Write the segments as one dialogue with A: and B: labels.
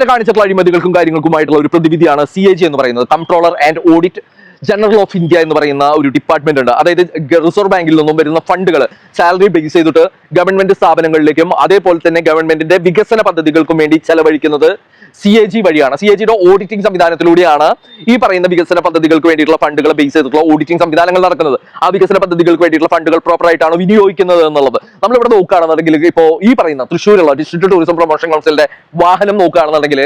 A: ഇതുവരെ കാണിച്ചിട്ടുള്ള അഴിമതികൾക്കും കാര്യങ്ങൾക്കുമായിട്ടുള്ള ഒരു പ്രതിവിധിയാണ് സി എന്ന് പറയുന്നത്. Controller and audit general of India എന്ന് പറയുന്ന ഒരു ഡിപ്പാർട്ട്മെന്റ് ഉണ്ട്. അതായത് റിസർവ് ബാങ്കിൽ നിന്നും വരുന്ന ഫണ്ടുകൾ സാലറി ബേസ് ചെയ്തിട്ട് ഗവൺമെന്റ് സ്ഥാപനങ്ങളിലേക്കും അതേപോലെ തന്നെ ഗവൺമെന്റിന്റെ വികസന പദ്ധതികൾക്കും വേണ്ടി ചെലവഴിക്കുന്നത് സി എ ജി വഴിയാണ്. സി എ ജിയുടെ ഓഡിറ്റിംഗ് സംവിധാനത്തിലൂടെയാണ് ഈ പറയുന്ന വികസന പദ്ധതികൾക്ക് വേണ്ടിയിട്ടുള്ള ഫണ്ടുകൾ ബേസ് ചെയ്തിട്ടുള്ള ഓഡിറ്റിംഗ് സംവിധാനങ്ങൾ നടക്കുന്നത്. ആ വികസന പദ്ധതികൾക്ക് വേണ്ടിയിട്ടുള്ള ഫണ്ടുകൾ പ്രോപ്പർ ആയിട്ടാണ് വിനിയോഗിക്കുന്നത് എന്നുള്ളത്. നമ്മളിവിടെ നോക്കുകയാണെന്നുണ്ടെങ്കിൽ ഇപ്പോൾ ഈ പറയുന്ന തൃശ്ശൂരുള്ള ഡിസ്ട്രിക്ട് ടൂറിസം പ്രൊമോഷൻ കൗൺസിലിന്റെ വാഹനം നോക്കുകയാണെന്നുണ്ടെങ്കിൽ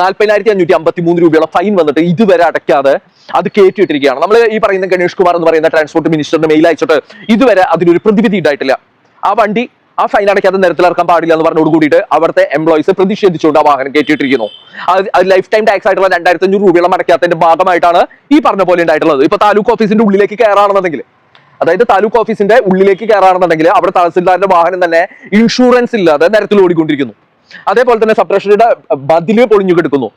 A: നാൽപ്പതിനായിരത്തി അഞ്ഞൂറ്റി അമ്പത്തി മൂന്ന് രൂപയുള്ള ഫൈൻ വന്നിട്ട് ഇതുവരെ അടയ്ക്കാതെ അത് കയറ്റിയിട്ടിരിക്കുകയാണ് നമ്മൾ ഈ പറയുന്ന ഗണേഷ് കുമാർ എന്ന് പറയുന്ന ട്രാൻസ്പോർട്ട് മിനിസ്റ്ററിന് മെയിൽ അയച്ചിട്ട് ഇതുവരെ അതിനൊരു പ്രതിവിധി ഉണ്ടായിട്ടില്ല. ആ വണ്ടി ആ ഫൈൻ അടയ്ക്കാതെ നിരത്തിലിറക്കാൻ പാടില്ല എന്ന് പറഞ്ഞോട് കൂടിയിട്ട് അവിടുത്തെ എംപ്ലോയീസ് പ്രതിഷേധിച്ചുകൊണ്ട് ആ വാഹനം കയറ്റിയിട്ടിരിക്കുന്നു. അത് ലൈഫ് ടൈം ടാക്സ് ആയിട്ടുള്ള രണ്ടായിരത്തി അഞ്ഞൂറ് രൂപയോളം അടയ്ക്കാത്തതിന്റെ ഭാഗമായിട്ടാണ് ഈ പറഞ്ഞ പോലെ ഉണ്ടായിട്ടുള്ളത്. ഇപ്പൊ താലൂക്ക് ഓഫീസിന്റെ ഉള്ളിലേക്ക് കയറാണെന്നുണ്ടെങ്കിൽ അതായത് താലൂക്ക് ഓഫീസിന്റെ ഉള്ളിലേക്ക് കയറാണെന്നുണ്ടെങ്കിൽ അവിടെ തഹസിൽദാരുടെ വാഹനം തന്നെ ഇൻഷുറൻസ് ഇല്ലാതെ നിരത്തിൽ ഓടിക്കൊണ്ടിരിക്കുന്നു അതേപോലെ തന്നെ സപ്രഷറിയുടെ ബദിൽ പൊളിഞ്ഞു കിടക്കുന്നു.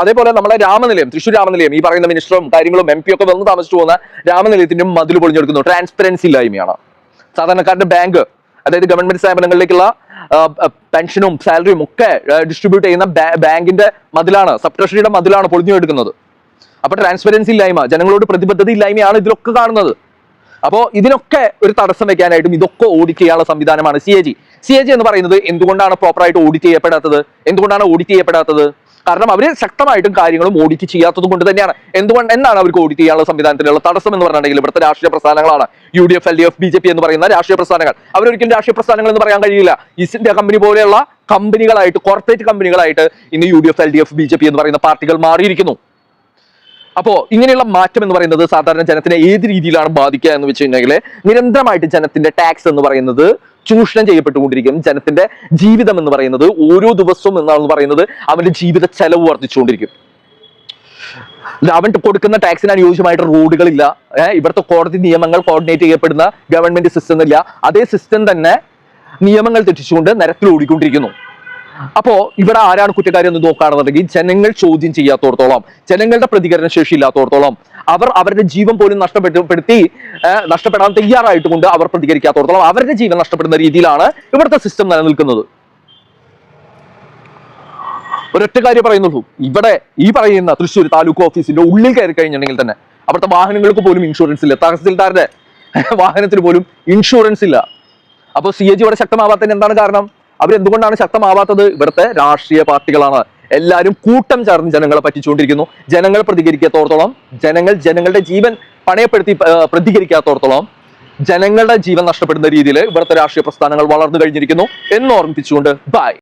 A: അതേപോലെ നമ്മളെ രാമനിലയം തൃശ്ശൂർ രാമനിലയം ഈ പറയുന്ന മിനിസ്റ്ററും കാര്യങ്ങളും എം പി ഒക്കെ വന്ന് താമസിച്ചു പോകുന്ന രാമനിലയത്തിന്റെ മതിൽ പൊളിഞ്ഞു കിടക്കുന്നു ട്രാൻസ്പെറൻസി ഇല്ലായ്മയാണ്. സാധാരണക്കാരുടെ ബാങ്ക് അതായത് ഗവൺമെന്റ് സ്ഥാപനങ്ങളിലേക്കുള്ള പെൻഷനും സാലറിയും ഒക്കെ ഡിസ്ട്രിബ്യൂട്ട് ചെയ്യുന്ന ബാങ്കിന്റെ മതിലാണ് സബ് ട്രഷറിയുടെ മതിലാണ് പൊളിഞ്ഞു എടുക്കുന്നത് അപ്പൊ ട്രാൻസ്പെറൻസി ഇല്ലായ്മ ജനങ്ങളോട് പ്രതിബദ്ധത ഇല്ലായ്മയാണ് ഇതിലൊക്കെ കാണുന്നത്. അപ്പോ ഇതിനൊക്കെ ഒരു തടസ്സം വെക്കാനായിട്ടും ഇതൊക്കെ ഓഡിറ്റ് ചെയ്യാനുള്ള സംവിധാനമാണ് C A G. C A G എന്ന് പറയുന്നത് എന്തുകൊണ്ടാണ് പ്രോപ്പറായിട്ട് ഓഡിറ്റ് ചെയ്യപ്പെടാത്തത്? എന്തുകൊണ്ടാണ് ഓഡിറ്റ് ചെയ്യപ്പെടാത്തത്? കാരണം അവർ ശക്തമായിട്ടും കാര്യങ്ങളും ഓഡിറ്റ് ചെയ്യാത്തത് കൊണ്ട് തന്നെയാണ്. എന്തുകൊണ്ട് എന്താണ് അവർക്ക് ഓഡിറ്റ് ചെയ്യാനുള്ള സംവിധാനത്തിലുള്ള തടസ്സം എന്ന് പറഞ്ഞിട്ടുണ്ടെങ്കിൽ ഇവിടുത്തെ രാഷ്ട്രീയ പ്രസ്ഥാനങ്ങളാണ്. U D F L D F B J P എന്ന് പറയുന്ന രാഷ്ട്രീയ പ്രസ്ഥാനങ്ങൾ. അവരൊരിക്കലും രാഷ്ട്രീയ പ്രസ്ഥാനങ്ങൾ എന്ന് പറയാൻ കഴിയില്ല. ഈസ്റ്റ് ഇന്ത്യ കമ്പനി പോലെയുള്ള കമ്പനികളായിട്ട് കോർപ്പറേറ്റ് കമ്പനികളായിട്ട് ഇന്ന് U D F L D F B J P എന്ന് പറയുന്ന പാർട്ടികൾ മാറിയിരിക്കുന്നു. അപ്പോൾ ഇങ്ങനെയുള്ള മാറ്റം എന്ന് പറയുന്നത് സാധാരണ ജനത്തിനെ ഏത് രീതിയിലാണ് ബാധിക്കുക എന്ന് വെച്ചിട്ടുണ്ടെങ്കിൽ നിരന്തരമായിട്ട് ജനത്തിന്റെ ടാക്സ് എന്ന് പറയുന്നത് ചൂഷണം ചെയ്യപ്പെട്ടുകൊണ്ടിരിക്കും. ജനത്തിന്റെ ജീവിതം എന്ന് പറയുന്നത് ഓരോ ദിവസവും എന്നാണെന്ന് പറയുന്നത് അവന്റെ ജീവിത ചെലവ് വർദ്ധിച്ചുകൊണ്ടിരിക്കും. അവൻ കൊടുക്കുന്ന ടാക്സിന് അനുയോജ്യമായിട്ട് റോഡുകളില്ല. ഇവിടുത്തെ കോടതി നിയമങ്ങൾ കോർഡിനേറ്റ് ചെയ്യപ്പെടുന്ന ഗവൺമെന്റ് സിസ്റ്റം ഇല്ല. അതേ സിസ്റ്റം തന്നെ നിയമങ്ങൾ തെറ്റിച്ചുകൊണ്ട് നിരത്തിൽ ഓടിക്കൊണ്ടിരിക്കുന്നു. അപ്പോ ഇവിടെ ആരാണ് കുറ്റക്കാരി എന്ന് നോക്കുകയാണെന്നുണ്ടെങ്കിൽ ജനങ്ങൾ ചോദ്യം ചെയ്യാത്തോടത്തോളം ജനങ്ങളുടെ പ്രതികരണ ശേഷി ഇല്ലാത്തോടത്തോളം അവർ അവരുടെ ജീവൻ പോലും നഷ്ടപ്പെടുത്തി ഏഹ്, നഷ്ടപ്പെടാൻ തയ്യാറായിട്ട് കൊണ്ട് അവർ പ്രതികരിക്കാത്തോടത്തോളം. അവരുടെ ജീവൻ നഷ്ടപ്പെടുന്ന രീതിയിലാണ് ഇവിടുത്തെ സിസ്റ്റം നിലനിൽക്കുന്നത്. ഒരൊറ്റ കാര്യം പറയുന്നുള്ളൂ. ഇവിടെ ഈ പറയുന്ന തൃശ്ശൂർ താലൂക്ക് ഓഫീസിന്റെ ഉള്ളിൽ കയറി കഴിഞ്ഞിട്ടുണ്ടെങ്കിൽ തന്നെ അവിടുത്തെ വാഹനങ്ങൾക്ക് പോലും ഇൻഷുറൻസ് ഇല്ല. തഹസിൽദാരുടെ വാഹനത്തിന് പോലും ഇൻഷുറൻസ് ഇല്ല. അപ്പോൾ സി എ ജി ഇവിടെ ശക്തമാവാത്തതിന് എന്താണ് കാരണം? അവരെന്തുകൊണ്ടാണ് ശക്തമാവാത്തത്? ഇവിടുത്തെ രാഷ്ട്രീയ പാർട്ടികളാണ്. എല്ലാവരും കൂട്ടം ചേർന്ന് ജനങ്ങളെ പറ്റിച്ചുകൊണ്ടിരിക്കുന്നു. ജനങ്ങൾ പ്രതികരിക്കാത്തോടത്തോളം ജനങ്ങൾ ജനങ്ങളുടെ ജീവൻ പണയപ്പെടുത്തി പ്രതികരിക്കാത്തോടത്തോളം ജനങ്ങളുടെ ജീവൻ നഷ്ടപ്പെടുന്ന രീതിയിൽ ഇവിടുത്തെ രാഷ്ട്രീയ പ്രസ്ഥാനങ്ങൾ വളർന്നു കഴിഞ്ഞിരിക്കുന്നു. എന്ന് ഓർമ്മിപ്പിച്ചുകൊണ്ട് ബൈ.